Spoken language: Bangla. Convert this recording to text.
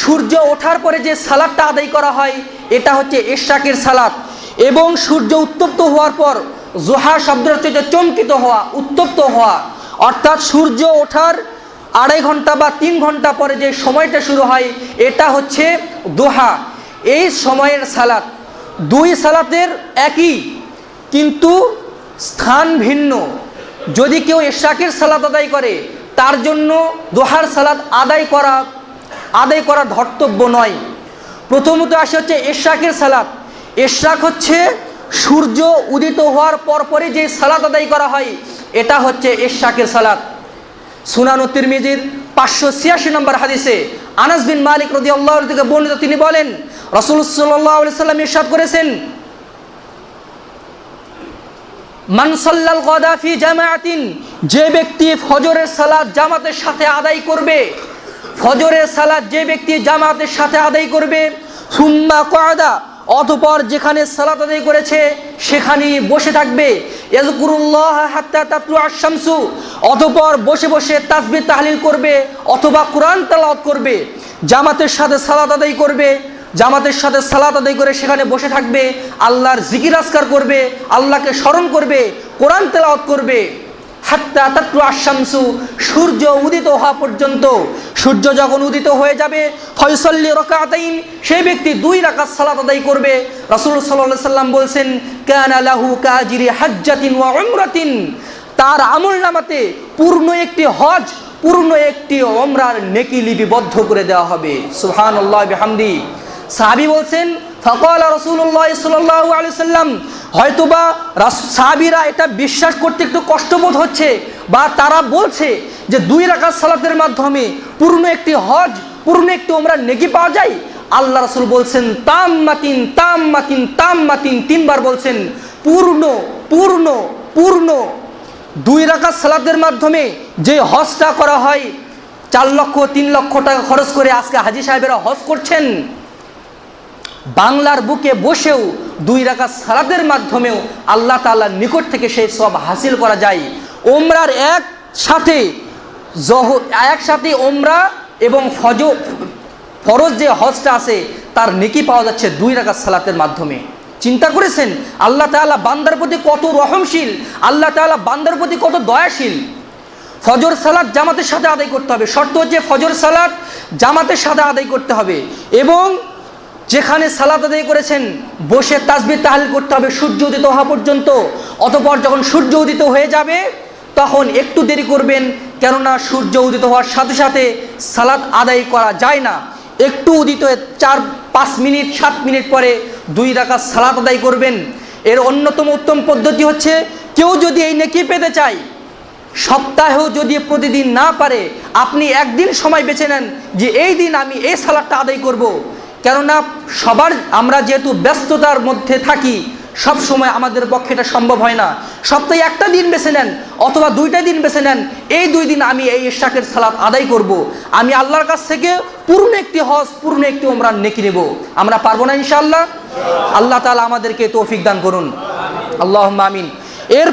সূর্য ওঠার পরে যে সালাদটা আদায় করা হয়, এটা হচ্ছে এশাকের সালাদ। এবং সূর্য উত্তপ্ত হওয়ার পর জোহা শব্দ হচ্ছে চমকিত হওয়া, উত্তপ্ত হওয়া। অর্থাৎ সূর্য ওঠার আড়াই ঘণ্টা বা তিন ঘণ্টা পরে যে সময়টা শুরু হয়, এটা হচ্ছে দোহা। এই সময়ের সালাদ। দুই সালাতের একই, কিন্তু স্থান ভিন্ন। যদি কেউ এশাকের সালাদ আদায় করে, তার জন্য দোহার সালাদ আদায় করা আদায় করা ধর্তব্য নয়। প্রথমত আসে হচ্ছে এশাকের সালাদ। এশাক হচ্ছে সূর্য উদিত হওয়ার পরপরই যে সালাদ আদায় করা হয়, এটা হচ্ছে এশাকের সালাদ। সুনান তিরমিজির পাঁচশো ছিয়াশি নম্বর হাদিসে আনাস বিন মালিক রদি আল্লাহ থেকে বর্ণিত তিনি বলেন, রসুল সাল্লাহ সাল্লাম ইরশাদ করেছেন মানসাল্লাল গদাফি জামায়াতিন যে ব্যক্তি ফজরের সালাদ জামাতের সাথে আদায় করবে ফজরের সালাদ যে ব্যক্তি জামাতের সাথে আদায় করবে, সুম্মা কয়দা, অতপর যেখানে সালাত আদায় করেছে, সেখানেই বসে থাকবে। আশ-শামসু, অতপর বসে বসে তাসবিহ তাহলিল করবে অথবা কোরআন তেলাওয়াত করবে। জামাতের সাথে সালাত আদায় করবে, জামাতের সাথে সালাত আদায় করে সেখানে বসে থাকবে, আল্লাহর জিকির আসকার করবে, আল্লাহকে স্মরণ করবে, কোরআন তেলাওয়াত করবে। হাত্তা তাতলু আশ-শামসু, সূর্য উদিত হওয়া পর্যন্ত। সূর্য যখন উদিত হয়ে যাবে, ফয়সল্লি রকাতাইন সেই ব্যক্তি দুই রাকাত সালাত আদায় করবে। রাসূল আলাইহি সাল্লাম বলছেন, কানা লাহু কাজিরি হাজ্জাতিন ওয়া উমরাতিন। তার আমল নামাতে পূর্ণ একটি হজ, পূর্ণ একটি ওমরার নেকি লিপিবদ্ধ করে দেওয়া হবে। সুবহানাল্লাহ, বিহামদি। সাহাবী বলছেন ফকাল রসুল্লাহ সাল্লাহ আলি সাল্লাম, হয়তোবা সাহাবীরা এটা বিশ্বাস করতে একটু কষ্টবোধ হচ্ছে বা তারা বলছে যে দুই রাকাত সালাতের মাধ্যমে পূর্ণ একটি হজ, পূর্ণ একটি ওমরা নেকি পাওয়া যায়? আল্লাহ রসুল বলছেন তাম মাতিন তাম মাতিন তাম মাতিন তিনবার বলছেন, পূর্ণ পূর্ণ পূর্ণ। দুই রাকাত সালাতের মাধ্যমে যে হজটা করা হয়, চার লক্ষ, তিন লক্ষ টাকা খরচ করে আজকে হাজি সাহেবেরা হজ করছেন। বাংলার বুকে বসেও দুই রাকাত সালাতের মাধ্যমেও আল্লাহ তাআলার নিকট থেকে সেই সব হাসিল করা যায়। ওমরার এক সাথে জহ একসাথে ওমরা এবং ফজ ফরজ যে হজটা আছে, তার নেকি পাওয়া যাচ্ছে দুই রাকাত সালাতের মাধ্যমে। চিন্তা করেছেন? আল্লাহ তাআলা বান্দার প্রতি কত রহমশীল, আল্লাহ তাআলা বান্দার প্রতি কত দয়াশীল। ফজর সালাদ জামাতের সাথে আদায় করতে হবে। শর্ত হচ্ছে ফজর সালাদ জামাতের সাথে আদায় করতে হবে এবং যেখানে সালাদ আদায় করেছেন, বসে তাসবির তাহলিল করতে হবে সূর্য উদিত হওয়া পর্যন্ত। অতপর যখন সূর্য উদিত হয়ে যাবে, তখন একটু দেরি করবেন, কেননা সূর্য উদিত হওয়ার সাথে সাথে সালাদ আদায় করা যায় না। একটু উদিত চার, পাঁচ মিনিট, সাত মিনিট পরে দুই রাকাত সালাদ আদায় করবেন। এর অন্যতম উত্তম পদ্ধতি হচ্ছে, কেউ যদি এই নেকি পেতে চায়, সপ্তাহেও যদি প্রতিদিন না পারে, আপনি একদিন সময় বেছে নেন যে, এই দিন আমি এই সালাদটা আদায় করব। কেননা সবার আমরা যেহেতু ব্যস্ততার মধ্যে থাকি, সব সময় আমাদের পক্ষে এটা সম্ভব হয় না। সপ্তাহে একটা দিন বেছে নেন অথবা দুইটা দিন বেছে নেন, এই দুই দিন আমি এই ইশাকের সালাদ আদায় করব। আমি আল্লাহর কাছ থেকে পূর্ণ একটি হজ, পূর্ণ একটি ওমরান নেকি নেব। আমরা পারব না ইনশাআল্লাহ? আল্লাহ তালা আমাদেরকে তৌফিক দান করুন। আল্লাহ আমিন। এর